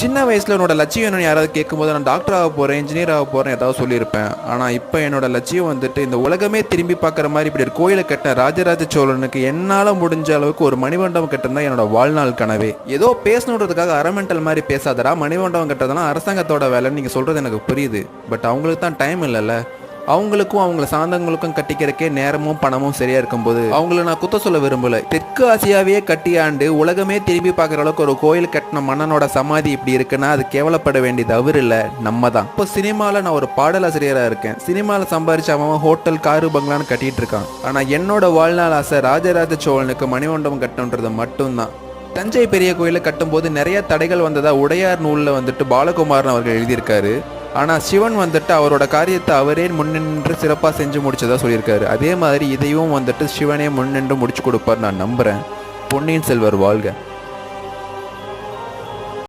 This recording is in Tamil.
சின்ன வயசில் என்னோட லட்சியம் என்னன்னு யாராவது கேட்கும்போது நான் டாக்டர் ஆக போகிறேன் இன்ஜினியர் ஆக போகிறேன் ஏதாவது சொல்லியிருப்பேன். ஆனால் இப்போ என்னோட லட்சியம் வந்துட்டு இந்த உலகமே திரும்பி பார்க்குற மாதிரி இப்படி ஒரு கோயிலை கட்டின ராஜராஜ சோழனுக்கு என்னால் முடிஞ்ச அளவுக்கு ஒரு மணிமண்டபம் கட்டுறது என்னோட வாழ்நாள் கனவே. ஏதோ பேசணுன்றதுக்காக அரமெண்டல் மாதிரி பேசாதடா. மணிமண்டபம் கட்டுறதுனா அரசாங்கத்தோட வேலைன்னு நீங்கள் சொல்கிறது எனக்கு புரியுது. பட் அவங்களுக்கு தான் டைம் இல்லைல்ல. அவங்களுக்கும் அவங்கள சார்ந்தவங்களுக்கும் கட்டிக்கிறக்கே நேரமும் பணமும் சரியா இருக்கும்போது அவங்கள நான் குத்த சொல்ல விரும்பல. தெற்கு ஆசியாவையே கட்டியாண்டு உலகமே திரும்பி பார்க்குற அளவுக்கு ஒரு கோயில் கட்டின மன்னனோட சமாதி இப்படி இருக்குன்னா அது கேவலப்பட வேண்டியது அவர் இல்லை. நம்ம தான் இப்போ சினிமாவில் நான் ஒரு பாடலாசிரியராக இருக்கேன். சினிமாவில் சம்பாரிச்சு அவன் ஹோட்டல் காரு பங்களான்னு கட்டிட்டு இருக்கான். ஆனால் என்னோட வாழ்நாள் ஆசை ராஜராஜ சோழனுக்கு மணிமண்டபம் கட்டணுன்றது மட்டும்தான். தஞ்சை பெரிய கோயிலை கட்டும்போது நிறைய தடைகள் வந்ததா உடையார் நூலில் வந்துட்டு பாலகுமாரன் அவர்கள் எழுதியிருக்காரு. ஆனால் சிவன் வந்துட்டு அவரோட காரியத்தை அவரே முன்னின்று சிறப்பாக செஞ்சு முடிச்சதா சொல்லியிருக்காரு. அதே மாதிரி இதையும் வந்துட்டு சிவனே முன்னின்று முடிச்சு கொடுப்பார் நான் நம்புகிறேன் பொன்னியின் செல்வர் வாழ்க.